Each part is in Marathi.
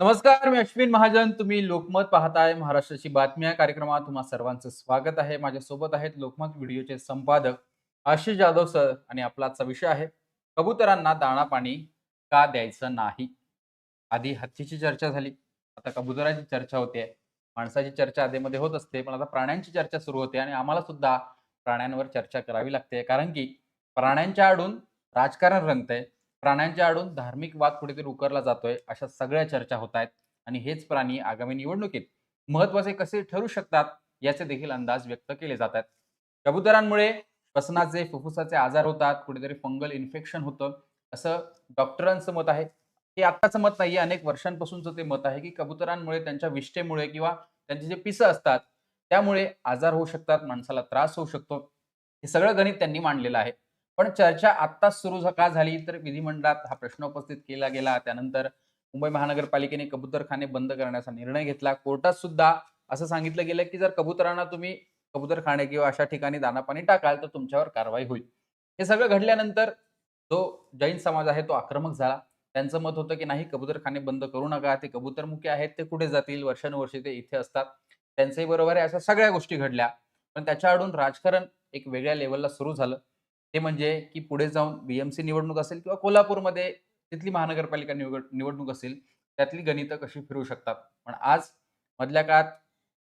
नमस्कार मी अश्विन महाजन. तुम्ही लोकमत पाहताय महाराष्ट्राची बातम्या कार्यक्रमात तुम्हा सर्वांचं स्वागत आहे. माझ्यासोबत आहेत लोकमत व्हिडिओचे संपादक आशिष जाधव सर आणि आपला आजचा विषय आहे कबुतरांना दाणा पाणी का द्यायचं नाही? आधी हत्तीची चर्चा झाली. आता कबुतराची चर्चा होते. माणसाची चर्चा आधीमध्ये होत असते पण आता प्राण्यांची चर्चा सुरू होते आणि आम्हाला सुद्धा प्राण्यांवर चर्चा करावी लागते. कारण की प्राण्यांच्या आडून राजकारण रंगतंय. प्राण्यांच्या आडून धार्मिक वाद कुठेतरी उकरला जातोय अशा सगळ्या चर्चा होत आहेत. आणि हेच प्राणी आगामी निवडणुकीत महत्त्वाचे कसे ठरू शकतात याचे देखील अंदाज व्यक्त केले जात आहेत. कबुतरांमुळे श्वसनाचे फुफ्फुसाचे आजार होतात कुठेतरी फंगल इन्फेक्शन होतं असं डॉक्टरांचं मत आहे. हे आत्ताचं मत नाही अनेक वर्षांपासूनचं ते मत आहे की कबुतरांमुळे त्यांच्या विष्ठेमुळे किंवा त्यांचे जे पिसं असतात त्यामुळे आजार होऊ शकतात माणसाला त्रास होऊ शकतो. हे सगळं गणित त्यांनी मांडलेलं आहे. पण चर्चा आत्ताच सुरू का झाली? तर विधिमंडळात हा प्रश्न उपस्थित केला गेला. त्यानंतर मुंबई महानगरपालिकेने कबूतरखाने बंद करण्याचा निर्णय घेतला. कोर्टात सुद्धा असं सांगितलं गेलं की जर कबुतरांना तुम्ही कबूतरखाने किंवा अशा ठिकाणी दानापाणी टाकाल तर तुमच्यावर कारवाई होईल. हे सगळं घडल्यानंतर जो जैन समाज आहे तो आक्रमक झाला. त्यांचं मत होतं की नाही कबूतरखाने बंद करू नका. ते कबूतरमुखी आहेत ते कुठे जातील? वर्षानुवर्षे ते इथे असतात. त्यांचंही बरोबर आहे. अशा सगळ्या गोष्टी घडल्या. पण त्याच्या आडून राजकारण एक वेगळ्या लेवलला सुरू झालं. ते म्हणजे की पुढे जाऊन बीएमसी निवडणूक असेल किंवा कोल्हापूरमध्ये तिथली महानगरपालिका निवड निवडणूक असेल त्यातली गणितं कशी फिरू शकतात? पण आज मधल्या काळात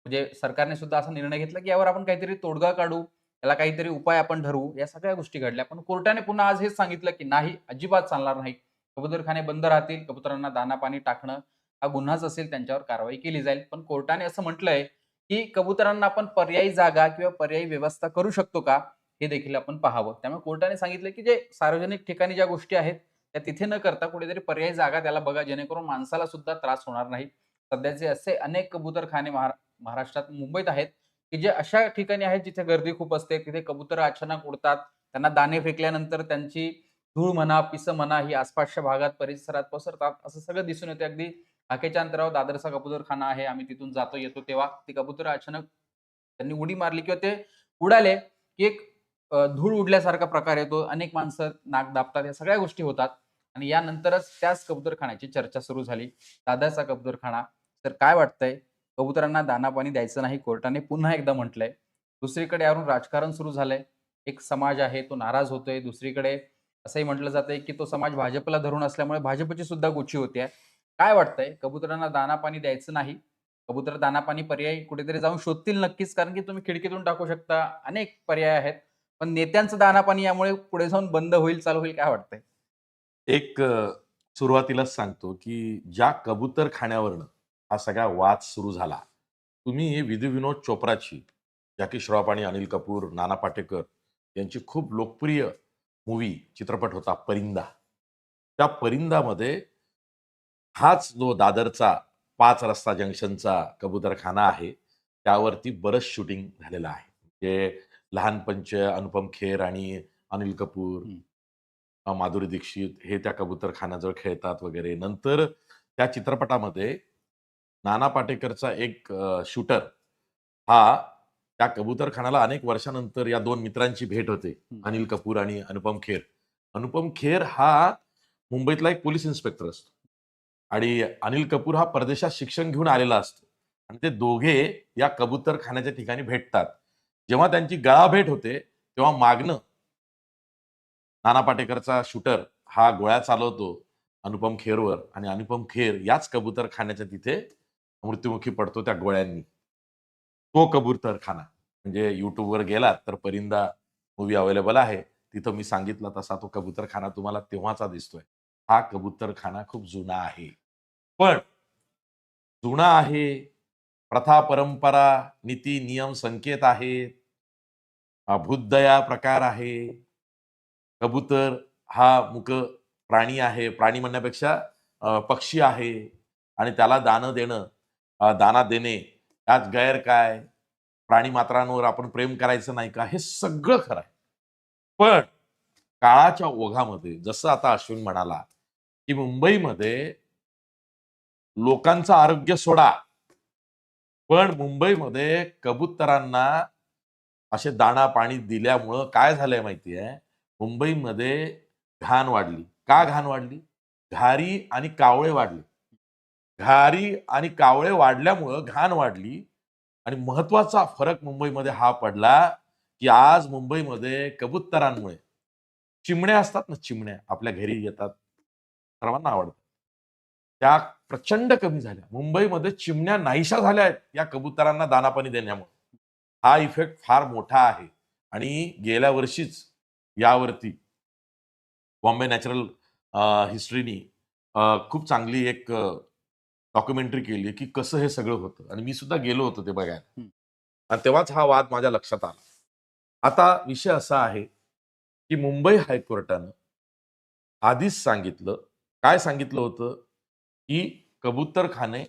म्हणजे सरकारने सुद्धा असा निर्णय घेतला की यावर आपण काहीतरी तोडगा काढू याला काहीतरी उपाय आपण ठरवू या सगळ्या गोष्टी घडल्या. पण कोर्टाने पुन्हा आज हेच सांगितलं की नाही अजिबात चालणार नाही. कबूतरखाने बंद राहतील कबुतरांना दाना पाणी टाकणं हा गुन्हाच असेल त्यांच्यावर कारवाई केली जाईल. पण कोर्टाने असं म्हटलंय की कबुतरांना आपण पर्यायी जागा किंवा पर्यायी व्यवस्था करू शकतो का? हे देखील आपण पाहावं. त्यामुळे कोर्टाने सांगितलं की जे सार्वजनिक ठिकाणी ज्या गोष्टी आहेत त्या तिथे न करता कुठेतरी पर्यायी जागा त्याला बघा जेणेकरून माणसाला सुद्धा त्रास होणार नाही. सध्याचे असे अनेक कबूतरखाने महारा- महाराष्ट्रात मुंबईत आहेत की जे अशा ठिकाणी आहेत जिथे गर्दी खूप असते तिथे कबूतर अचानक उडतात त्यांना दाणे फेकल्यानंतर त्यांची धूळ म्हणा पिसं म्हणा ही आसपासच्या भागात परिसरात पसरतात असं सगळं दिसून येते. अगदी हाकेच्या अंतरावर दादरचा कबूतरखाना आहे आम्ही तिथून जातो येतो तेव्हा ती कबूतर अचानक त्यांनी उडी मारली किंवा ते उडाले की एक धूळ उडल्यासारखा प्रकार येतो अनेक माणसं नाक दाबतात या सगळ्या गोष्टी होतात. आणि यानंतरच त्याच कबूतरखान्याची चर्चा सुरू झाली. दादाचा कबूतरखाना. तर काय वाटतंय? कबुतरांना दाना पाणी द्यायचं नाही कोर्टाने पुन्हा एकदा म्हटलंय. दुसरीकडे यावरून राजकारण सुरू झालंय. एक समाज आहे तो नाराज होतोय. दुसरीकडे असंही म्हटलं जातंय की तो समाज भाजपला धरून असल्यामुळे भाजपची सुद्धा गोची होते काय वाटतंय? कबुतरांना दाना पाणी द्यायचं नाही. कबूतर दाना पाणी पर्याय कुठेतरी जाऊन शोधतील नक्कीच कारण की तुम्ही खिडकीतून टाकू शकता. अनेक पर्याय आहेत. पण नेत्यांचं दानापाणी यामुळे पुढे जाऊन बंद होईल चालू होईल काय वाटतंय? एक सुरुवातीलाच सांगतो की ज्या कबूतर खाण्यावरनं हा सगळा वाद सुरू झाला तुम्ही विधी विनोद चोप्राची जॅकी श्रॉफ आणि अनिल कपूर नाना पाटेकर यांची खूप लोकप्रिय मूवी चित्रपट होता परिंदा. त्या परिंदामध्ये हाच जो दादरचा पाच रस्ता जंक्शनचा कबूतरखाना आहे त्यावरती बरंच शूटिंग झालेलं आहे. म्हणजे लहानपंच अनुपम खेर आणि अनिल कपूर माधुरी दीक्षित हे त्या कबूतरखान्याजवळ खेळतात वगैरे. नंतर त्या चित्रपटामध्ये नाना पाटेकरचा एक शूटर हा त्या कबूतरखान्याला अनेक वर्षानंतर या दोन मित्रांची भेट होते. अनिल कपूर आणि अनुपम खेर. अनुपम खेर हा मुंबईतला एक पोलीस इन्स्पेक्टर असतो. आणि अनिल कपूर हा परदेशात शिक्षण घेऊन आलेला असतो. आणि ते दोघे या कबूतरखान्याच्या ठिकाणी भेटतात. जेव्हा त्यांची गळाभेट होते तेव्हा मागणं. नाना पाटेकरचा शूटर हा गोळ्या चालवतो अनुपम खेरवर आणि अनुपम खेर याच कबूतरखान्याच्या तिथे मृत्युमुखी पडतो त्या गोळ्यांनी. तो कबूतरखाना. म्हणजे युट्यूबवर गेलात तर परिंदा मूवी अवेलेबल आहे. तिथं मी सांगितलं तसा तो कबूतरखाना तुम्हाला तेव्हाचा दिसतोय. हा कबूतरखाना खूप जुना आहे. पण जुना आहे प्रथा परंपरा नीती नियम संकेत आहेत. भूतदया प्रकार आहे. कबूतर हा मुक प्राणी आहे. प्राणी म्हणण्यापेक्षा पक्षी आहे. आणि त्याला दानं देणं दाना देणे त्यात गैर काय? प्राणी मात्रांवर आपण प्रेम करायचं नाही का? हे सगळं खरं आहे. पण काळाच्या ओघामध्ये जसं आता अश्विन म्हणाला की मुंबईमध्ये लोकांचं आरोग्य सोडा. पण मुंबईमध्ये कबुतरांना असे दाणा पाणी दिल्यामुळं काय झालंय माहितीये? मुंबईमध्ये घाण वाढली. का घाण वाढली? घारी आणि कावळे वाढले. घारी आणि कावळे वाढल्यामुळं घाण वाढली आणि महत्त्वाचा फरक मुंबईमध्ये हा पडला की आज मुंबईमध्ये कबुतरांमुळे चिमण्या असतात ना चिमण्या आपल्या घरी येतात. सर्वांना आवडतात. त्या प्रचंड कमी झाल्या. मुंबईमध्ये चिमण्या नाहीशा झाल्या आहेत या कबुतरांना दानापाणी देण्यामुळे. हा इफेक्ट फार मोठा आहे. आणि गेल्या वर्षीच यावरती बॉम्बे नॅचरल हिस्ट्रीनी खूप चांगली एक डॉक्युमेंटरी केली की कसं हे सगळं होतं. आणि मी सुद्धा गेलो होतो ते बघायला. आणि तेव्हाच हा वाद माझ्या लक्षात आला. आता विषय असा आहे की मुंबई हायकोर्टानं आधीच सांगितलं काय सांगितलं होतं की कबूतरखाने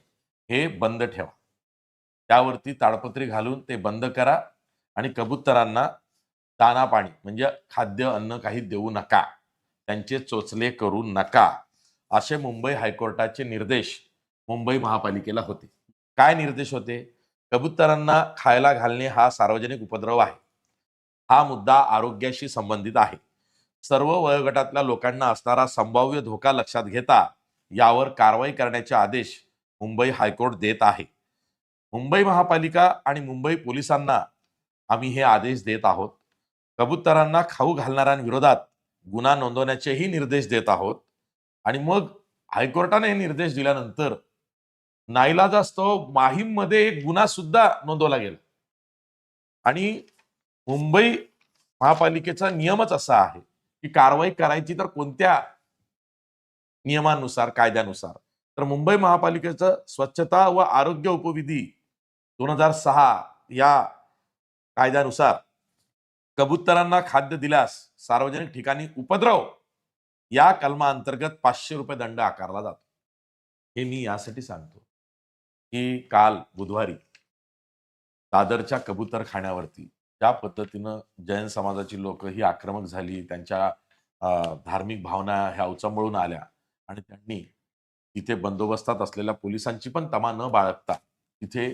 हे बंद ठेवा. त्यावरती ताडपत्री घालून ते बंद करा आणि कबुतरांना दाना पाणी म्हणजे खाद्य अन्न काही देऊ नका. त्यांचे चोचले करू नका. असे मुंबई हायकोर्टाचे निर्देश मुंबई महापालिकेला होते. काय निर्देश होते? कबुतरांना खायला घालणे हा सार्वजनिक उपद्रव आहे. हा मुद्दा आरोग्याशी संबंधित आहे. सर्व वयोगटातल्या लोकांना असणारा संभाव्य धोका लक्षात घेता यावर कारवाई करण्याचे आदेश मुंबई हायकोर्ट देत आहे. मुंबई महापालिका आणि मुंबई पोलिसांना आम्ही हे आदेश देत आहोत. कबुतरांना खाऊ घालणाऱ्यांविरोधात गुन्हा नोंदवण्याचेही निर्देश देत आहोत. आणि मग हायकोर्टाने हे निर्देश दिल्यानंतर नाईलाजास्तव माहीममध्ये एक गुन्हा सुद्धा नोंदवला गेला. आणि मुंबई महापालिकेचा नियमच असा आहे की कारवाई करायची तर कोणत्या नियमानुसार कायद्यानुसार? तर मुंबई महापालिकेचं स्वच्छता व आरोग्य उपविधी दोन हजार सहा या कायद्यानुसार कबुतरांना खाद्य दिल्यास सार्वजनिक ठिकाणी उपद्रव या कलमाअंतर्गत पाचशे रुपये दंड आकारला जातो. हे मी यासाठी सांगतो की काल बुधवारी दादरच्या कबूतर खाण्यावरती ज्या पद्धतीनं जैन समाजाची लोक ही आक्रमक झाली त्यांच्या धार्मिक भावना ह्या उचंबळून आल्या आणि त्यांनी तिथे बंदोबस्तात असलेल्या पोलिसांची पण तमा न बाळगता तिथे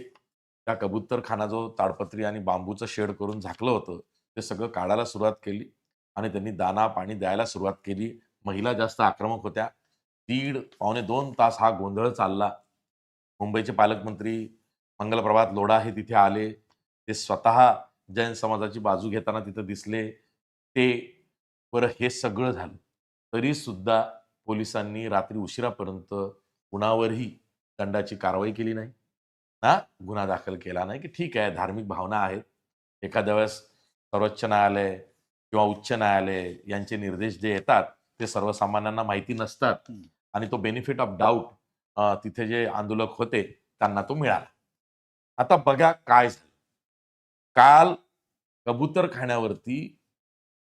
त्या कबूतरखाना जो ताडपत्री आणि बांबूचं शेड करून झाकलं होतं ते सगळं काढायला सुरुवात केली आणि त्यांनी दाना पाणी द्यायला सुरुवात केली. महिला जास्त आक्रमक होत्या. दीड पावणे दोन तास हा गोंधळ चालला. मुंबईचे पालकमंत्री मंगलप्रभात लोढा हे तिथे आले. ते स्वतः जैन समाजाची बाजू घेताना तिथं दिसले. ते बरं हे सगळं झालं. तरी सुद्धा पोलिसांनी रात्री उशिरापर्यंत कुणावरही दंडाची कारवाई केली नाही. ना गुन्हा दाखल केला नाही की ठीक आहे धार्मिक भावना आहेत. एखाद्या वेळेस सर्वोच्च न्यायालय किंवा उच्च न्यायालय यांचे निर्देश जे येतात ते सर्वसामान्यांना माहिती नसतात. आणि तो बेनिफिट ऑफ डाऊट तिथे जे आंदोलक होते त्यांना तो मिळाला. आता बघा काय झालं. काल कबूतर खाण्यावरती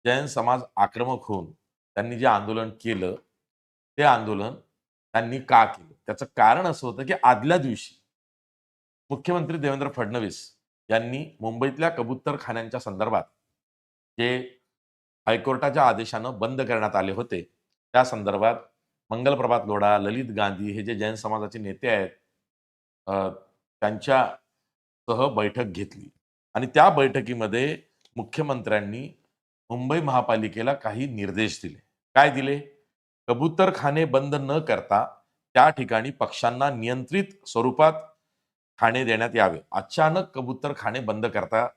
जैन समाज आक्रमक होऊन त्यांनी जे आंदोलन केलं ते आंदोलन त्यांनी का केलं? त्याचं कारण असं होतं की आदल्या दिवशी मुख्यमंत्री देवेंद्र फडणवीस यांनी मुंबईतल्या कबूतर खाण्यांच्या संदर्भात जे हायकोर्टाच्या आदेशानं बंद करण्यात आले होते त्या संदर्भात मंगलप्रभात लोढा ललित गांधी हे जे जैन समाजाचे नेते आहेत त्यांच्या सह बैठक घेतली. आणि त्या बैठकीमध्ये मुख्यमंत्र्यांनी मुंबई महापालिकेला काही निर्देश दिले. काय दिले? कबूतरखाने बंद न करता त्या ठिकाणी पक्ष्यांना नियंत्रित स्वरूपात खाणे देण्यात यावे. अचानक कबूतर खाणे बंद करता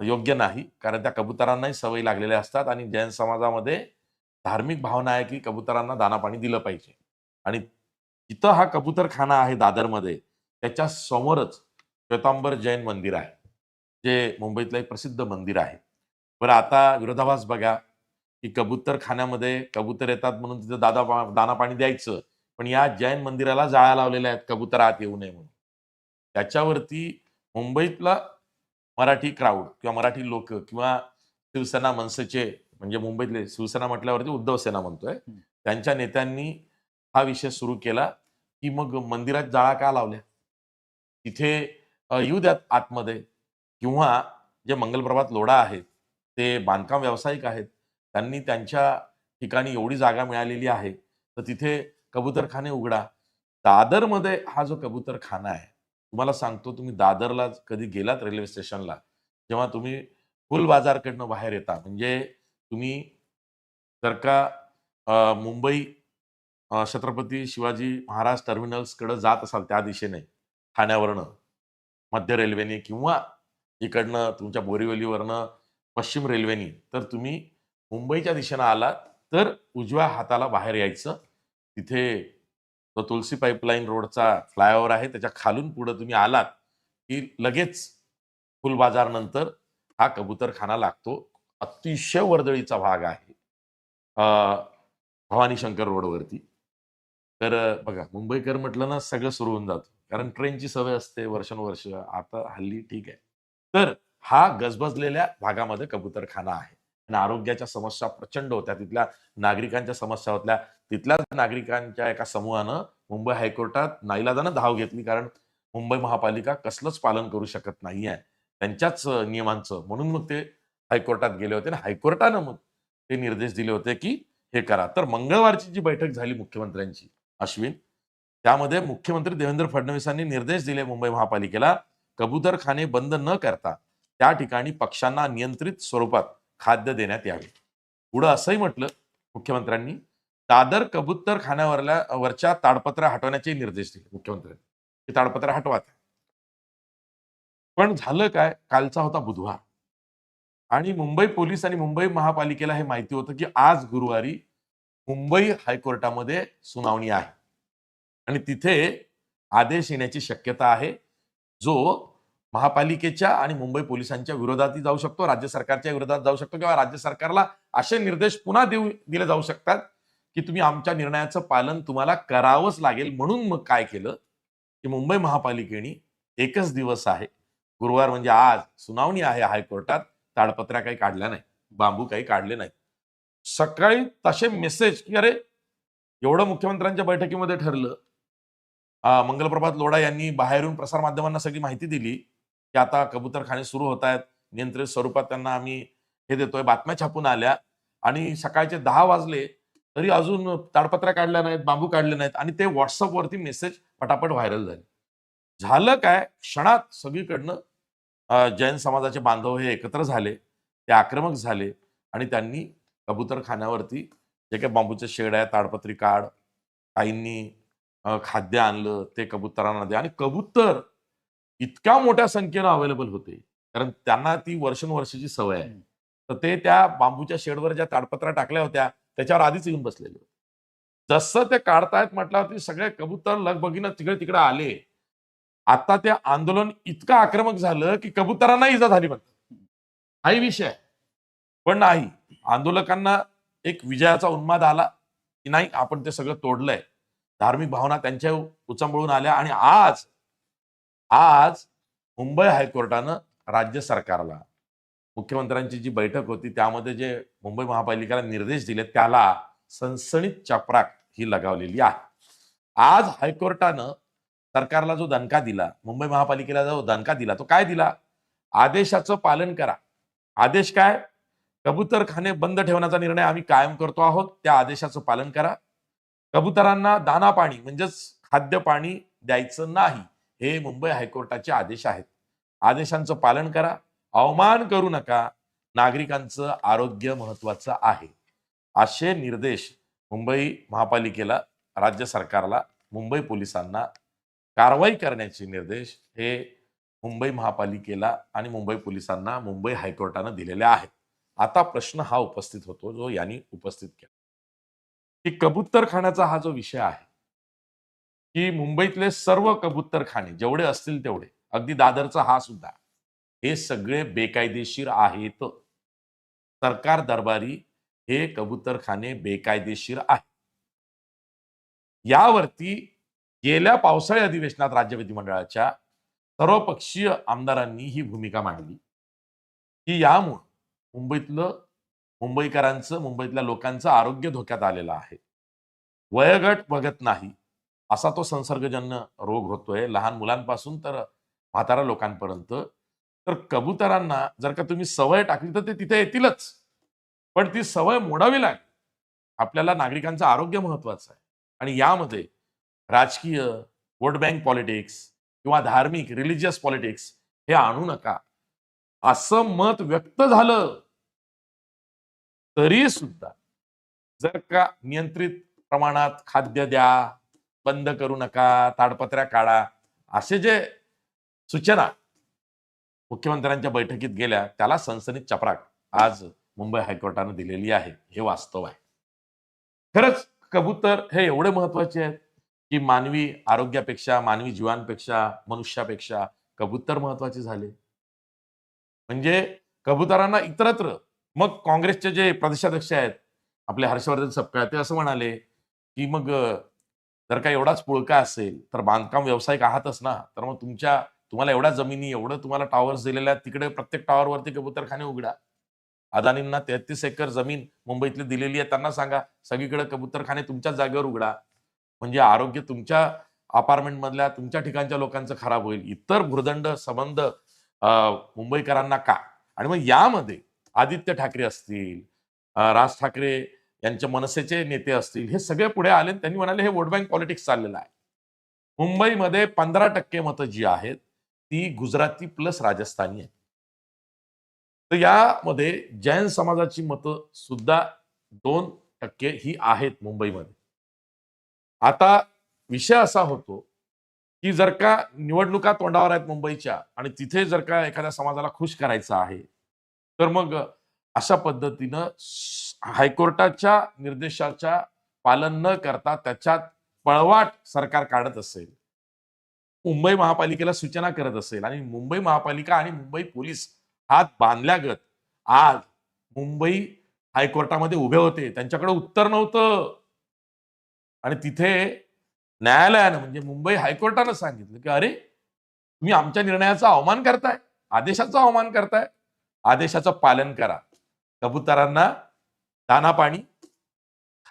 योग्य नाही. कारण त्या कबुतरांनाही सवय लागलेल्या असतात आणि जैन समाजामध्ये धार्मिक भावना आहे की कबुतरांना दानापाणी दिलं पाहिजे. आणि इथं हा कबूतरखाना आहे दादरमध्ये. त्याच्या समोरच श्वेतांबर जैन मंदिर आहे. जे मुंबईतलं एक प्रसिद्ध मंदिर आहे. बरं आता विरोधाभास बघा की कबूतर खाण्यामध्ये कबूतर येतात म्हणून तिथं दादा दाना पाणी द्यायचं. पण या जैन मंदिराला जाळ्या लावलेल्या आहेत कबूतर आत येऊ नये म्हणून. त्याच्यावरती मुंबईतला मराठी क्राऊड किंवा मराठी लोक किंवा शिवसेना मनसेचे म्हणजे मुंबईतले शिवसेना म्हटल्यावरती उद्धव सेना म्हणतोय. त्यांच्या नेत्यांनी हा विषय सुरू केला की मग मंदिरात जाळा का लावल्या? तिथे येऊ द्यात आतमध्ये. किंवा जे मंगलप्रभात लोढा आहेत ते बांधकाम व्यावसायिक आहेत त्यांनी त्यांच्या ठिकाणी एवढी जागा मिळालेली आहे तर तिथे कबूतरखाने उघडा. दादरमध्ये हा जो कबूतरखाना आहे तुम्हाला सांगतो तुम्ही दादरला कधी गेलात रेल्वे स्टेशनला जेव्हा तुम्ही फुल बाजारकडनं बाहेर येता. म्हणजे तुम्ही जर का मुंबई छत्रपती शिवाजी महाराज टर्मिनल्सकडं जात असाल त्या दिशेने ठाण्यावरनं मध्य रेल्वेने किंवा इकडनं तुमच्या बोरिवलीवरनं पश्चिम रेल्वेने तर तुम्ही मुंबईच्या दिशेनं आलात तर उजव्या हाताला बाहेर यायचं. तिथे तो तुलसी पाईपलाईन रोडचा फ्लायओव्हर आहे. त्याच्या खालून पुढे तुम्ही आलात की लगेच फुलबाजार नंतर हा कबूतरखाना लागतो. अतिशय वर्दळीचा भाग आहे. भवानी शंकर रोडवरती तर बघा मुंबईकर म्हटलं ना सगळं सुरू होऊन जातं. कारण ट्रेनची सवय असते वर्षानुवर्ष. आता हल्ली ठीक आहे. तर हा गजबजलेल्या भागामध्ये कबूतरखाना आहे. आणि आरोग्याच्या समस्या प्रचंड होत्या. तिथल्या नागरिकांच्या समस्या होत्या. तिथल्याच नागरिकांच्या एका समूहानं मुंबई हायकोर्टात नाईलाजानं धाव घेतली. कारण मुंबई महापालिका कसलंच पालन करू शकत नाहीये. त्यांच्याच नियमांचं. म्हणून मग ते हायकोर्टात गेले होते. आणि हायकोर्टानं मग ते निर्देश दिले होते की हे करा. तर मंगळवारची जी बैठक झाली मुख्यमंत्र्यांची अश्विन त्यामध्ये मुख्यमंत्री देवेंद्र फडणवीसांनी निर्देश दिले मुंबई महापालिकेला कबूतरखाने बंद न करता त्या ठिकाणी पक्ष्यांना नियंत्रित स्वरूपात खाद्य देण्यात यावे. पुढं असंही म्हटलं मुख्यमंत्र्यांनी. दादर कबूतर खाण्यावरल्या वरच्या ताडपत्र हटवण्याचे निर्देश दिले मुख्यमंत्र्यांनी. ताडपत्र हटवा पण झालं काय? कालचा होता बुधवार. आणि मुंबई पोलीस आणि मुंबई महापालिकेला हे माहिती होतं की आज गुरुवारी मुंबई हायकोर्टामध्ये सुनावणी आहे. आणि तिथे आदेश येण्याची शक्यता आहे. जो महापालिकेच्या आणि मुंबई पोलिसांच्या विरोधातही जाऊ शकतो राज्य सरकारच्या विरोधात जाऊ शकतो किंवा राज्य सरकारला असे निर्देश पुन्हा देऊ दिले जाऊ शकतात. की तुम्ही आमच्या निर्णयाचं पालन तुम्हाला करावंच लागेल म्हणून मग काय केलं? की मुंबई महापालिकेने एकच दिवस आहे. गुरुवार म्हणजे आज सुनावणी आहे हायकोर्टात. ताडपत्र्या काही काढल्या नाही बांबू काही काढले नाही सकाळी तसे मेसेज की अरे एवढं मुख्यमंत्र्यांच्या बैठकीमध्ये ठरलं. मंगलप्रभात लोढा यांनी बाहेरून प्रसारमाध्यमांना सगळी माहिती दिली की आता कबूतरखाने सुरू होत आहेत. नियंत्रित स्वरूपात त्यांना आम्ही हे देतोय. बातम्या छापून आल्या. आणि सकाळचे दहा वाजले. तरी अजून ताडपत्र्या काढल्या नाहीत बांबू काढले नाहीत आणि ते व्हॉट्सअपवरती मेसेज पटापट व्हायरल झाले. झालं काय? क्षणात सगळीकडनं जैन समाजाचे बांधव हे एकत्र झाले ते आक्रमक झाले आणि त्यांनी कबूतरखान्यावरती जे काही बांबूचे शेड आहे ताडपत्री काढ काहींनी खाद्य आणलं ते कबुतरांना द्या आणि कबूतर इतक्या मोठ्या संख्येनं अवेलेबल होते. कारण त्यांना ती वर्षानुवर्षाची सवय आहे. तर ते त्या बांबूच्या शेडवर ज्या ताडपत्र्या टाकल्या होत्या त्याच्यावर आधीच येऊन बसलेले होते. जसं ते काढतायत म्हटल्यावरती सगळे कबूतर लगबगीनं तिकडे तिकडे आले. आता ते आंदोलन इतकं आक्रमक झालं की कबुतरांना इजा झाली म्हणतात. हाही विषय पण नाही आंदोलकांना एक विजयाचा उन्माद आला की नाही आपण ते सगळं तोडलंय. धार्मिक भावना त्यांच्या उचंबळून आल्या आणि आज आज मुंबई हायकोर्टानं राज्य सरकारला मुख्यमंत्र्यांची जी बैठक होती त्यामध्ये जे मुंबई महापालिकेला निर्देश दिले त्याला सनसणीत चपराक ही लगावलेली आहे. आज हायकोर्टानं सरकारला जो दणका दिला मुंबई महापालिकेला जो दणका दिला तो काय दिला? आदेशाचं पालन करा. आदेश काय? कबूतरखाने बंद ठेवण्याचा निर्णय आम्ही कायम करतो आहोत त्या आदेशाचं पालन करा. कबुतरांना दाना पाणी म्हणजेच खाद्य पाणी द्यायचं नाही हे मुंबई हायकोर्टाचे आदेश आहेत. आदेशांचं पालन करा. अवमान करू नका. नागरिकांचं आरोग्य महत्वाचं आहे. असे निर्देश मुंबई महापालिकेला राज्य सरकारला मुंबई पोलिसांना कारवाई करण्याचे निर्देश हे मुंबई महापालिकेला आणि मुंबई पोलिसांना मुंबई हायकोर्टानं दिलेले आहेत. आता प्रश्न हा उपस्थित होतो जो यांनी उपस्थित केला. की कबूतरखान्याचा हा जो विषय आहे की मुंबईतले सर्व कबूतरखाने जेवढे असतील तेवढे अगदी दादरचा हा सुद्धा हे सगळे बेकायदेशीर आहेत. सरकार दरबारी हे कबूतरखाने बेकायदेशीर आहे यावरती गेल्या पावसाळी अधिवेशनात राज्य विधिमंडळाच्या सर्वपक्षीय आमदारांनी ही भूमिका मांडली. की यामुळं मुंबईतलं मुंबईकरांचं मुंबईतल्या लोकांचं आरोग्य धोक्यात आलेलं आहे. वयगट बघत नाही असा तो संसर्गजन्य रोग होतोय. लहान मुलांपासून तर म्हातारा लोकांपर्यंत तर कबुतरांना जर का तुम्ही सवय टाकली तर ते तिथे येतीलच. पण ती सवय मोडावी लागेल. आपल्याला नागरिकांचं आरोग्य महत्वाचं आहे. आणि यामध्ये राजकीय वोट बँक पॉलिटिक्स किंवा धार्मिक रिलिजियस पॉलिटिक्स हे आणू नका. असं मत व्यक्त झालं तरी सुद्धा जर का नियंत्रित प्रमाणात खाद्य द्या बंद करू नका ताडपत्र्या काढा असे जे सूचना मुख्यमंत्र्यांच्या बैठकीत गेल्या त्याला सनसनीत चपराक आज मुंबई हायकोर्टानं दिलेली आहे हे वास्तव आहे. खरंच कबूतर हे एवढे महत्त्वाचे आहेत की मानवी आरोग्यापेक्षा मानवी जीवांपेक्षा मनुष्यापेक्षा कबूतर महत्त्वाचे झाले. म्हणजे कबुतरांना इतरत्र मग काँग्रेसचे जे प्रदेशाध्यक्ष आहेत आपले हर्षवर्धन सपकाळ ते असं म्हणाले की मग जर का एवढाच पुळका असेल तर बांधकाम व्यावसायिक आहातच ना तर मग तुमच्या तुम्हाला एवढ्या जमिनी एवढं तुम्हाला टॉवर्स दिलेल्या आहेत तिकडे प्रत्येक टॉवरवरती कबूतरखाने उघडा. अदानींना तेहतीस एकर जमीन मुंबईतली दिलेली आहे त्यांना सांगा सगळीकडे कबूतरखाने तुमच्याच जागेवर उघडा. म्हणजे आरोग्य तुमच्या अपार्टमेंट मधल्या तुमच्या ठिकाणच्या लोकांचं खराब होईल. इतर भूर्दंड संबंध मुंबईकरांना का? आणि मग यामध्ये आदित्य ठाकरे असतील राज ठाकरे यांच्या मनसेचे नेते असतील हे सगळे पुढे आले त्यांनी म्हणाले हे वोट बँक पॉलिटिक्स चाललेलं आहे. मुंबईमध्ये पंधरा टक्के मतं जी आहेत ती गुजराती प्लस राजस्थानी आहे. तर यामध्ये जैन समाजाची मतं सुद्धा दोन टक्के ही आहेत मुंबईमध्ये. आता विषय असा होतो की जर का निवडणुका तोंडावर आहेत मुंबईच्या आणि तिथे जर का एखाद्या समाजाला खुश करायचं आहे तर मग अशा पद्धतीनं हायकोर्टाच्या निर्देशाच्या पालन न करता त्याच्यात पळवाट सरकार काढत असेल. मुंबई महापालिकेला सूचना करत असेल आणि मुंबई महापालिका आणि मुंबई पोलीस हात बांधल्यागत आज मुंबई हायकोर्टामध्ये उभे होते. त्यांच्याकडे उत्तर नव्हतं. आणि तिथे न्यायालयानं म्हणजे मुंबई हायकोर्टानं सांगितलं की अरे तुम्ही आमच्या निर्णयाचा अवमान करताय आदेशाचा अवमान करताय. आदेशाचं पालन करा. कबुतरांना दाना पाणी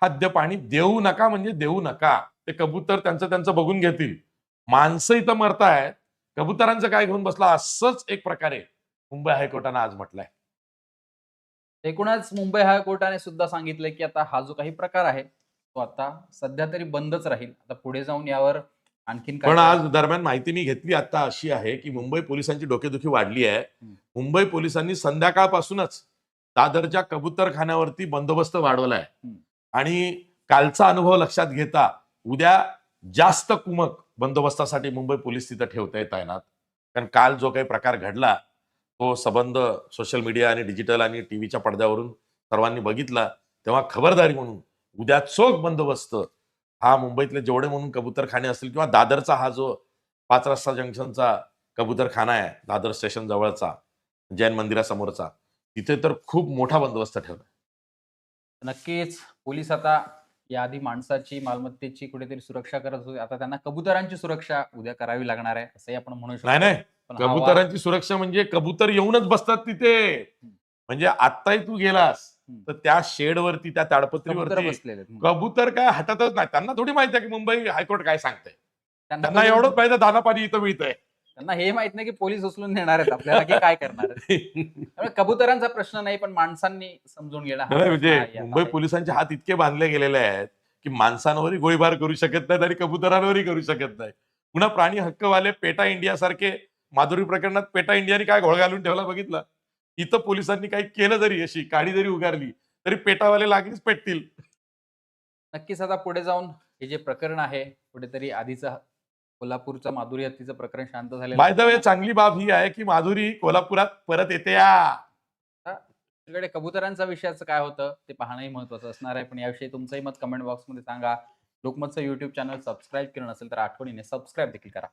खाद्य पाणी देऊ नका म्हणजे देऊ नका. ते कबूतर त्यांचं त्यांचं बघून घेतील. माणसं इथं मरतायत. कबुतरांचं काय घेऊन बसला? असंच एक प्रकारे मुंबई हायकोर्टानं आज म्हटलंय. एकूणच मुंबई हायकोर्टाने सुद्धा सांगितलं की आता हा जो काही प्रकार आहे तो आता सध्या तरी बंदच राहील. आता पुढे जाऊन यावर आणखीन पण आज दरम्यान माहिती मी घेतली आता अशी आहे की मुंबई पोलिसांची डोकेदुखी वाढली आहे. मुंबई पोलिसांनी संध्याकाळपासूनच दादरच्या कबूतरखान्यावरती बंदोबस्त वाढवलाय. आणि कालचा अनुभव लक्षात घेता उद्या जास्त कुमक बंदोबस्तासाठी मुंबई पोलीस तिथं ठेवता येत आहेत कारण काल जो काही प्रकार घडला तो संबंध सोशल मीडिया आणि डिजिटल आणि टीव्हीच्या पडद्यावरून सर्वांनी बघितला तेव्हा खबरदारी म्हणून उद्या चोख बंदोबस्त हा मुंबईतले जेवढे म्हणून कबूतरखाने असतील किंवा दादरचा हा जो पाच रस्ता जंक्शनचा कबूतरखाना आहे दादर स्टेशन जवळचा जैन मंदिरासमोरचा तिथे तर खूप मोठा बंदोबस्त ठेवला. नक्कीच. पोलीस आता याआधी माणसाची मालमत्तेची कुठेतरी सुरक्षा करत होते. आता त्यांना कबुतरांची सुरक्षा उद्या करावी लागणार आहे असंही आपण म्हणू शकतो. नाही नाही. पण हा वाद- कबुतरांची सुरक्षा म्हणजे कबूतर येऊनच बसतात तिथे. म्हणजे आत्ताही तू गेलास हम्म. तर त्या शेडवरती त्या कबुतर ताडपत्रीवरती बसलेले आहेत. हम्म. कबूतर काय हटतच नाही. त्यांना थोडी माहिती आहे की मुंबई हायकोर्ट काय सांगतंय. त्यांना एवढंच पाहिजे दाना पाणी इथं मिळतंय. त्यांना हे माहीत नाही की पोलीस उचलून नेणार आहेत आपल्याला की काय करणार त्यामुळे कबुतरांचा प्रश्न नाही पण माणसांनी समजून घेणं नाही, प्रश्न म्हणजे. मुंबई पोलिसांचे हात इतके बांधले गेलेले आहेत की माणसांवरही गोळीबार करू शकत नाहीत आणि कबुतरांवरही करू शकत नाही पुन्हा प्राणी हक्कवाले पेटा इंडिया सारखे माधुरी प्रकरणात पेटा इंडियाने काय घोळ घालून ठेवला बघितला? इथं पोलिसांनी काही केलं जरी अशी काडी जरी उगारली तरी पेटावाले लागलीच पेटतील. नक्कीच आता पुढे जाऊन हे जे प्रकरण आहे कुठेतरी आधीचं कोल्हापूरचं माधुरी हत्तीचं प्रकरण शांत झालेलं बाय द वे चांगली बाब ही आहे की माधुरी कोल्हापुरात परत येते या. दुसरीकडे कबुतरांचा विषयाचं काय होतं ते पाहणंही महत्वाचं असणार आहे. पण याविषयी तुमचंही मत कमेंट बॉक्समध्ये सांगा. लोकमतचं युट्यूब चॅनल सबस्क्राईब केलं नसेल तर आठवणीने सबस्क्राईब देखील करा.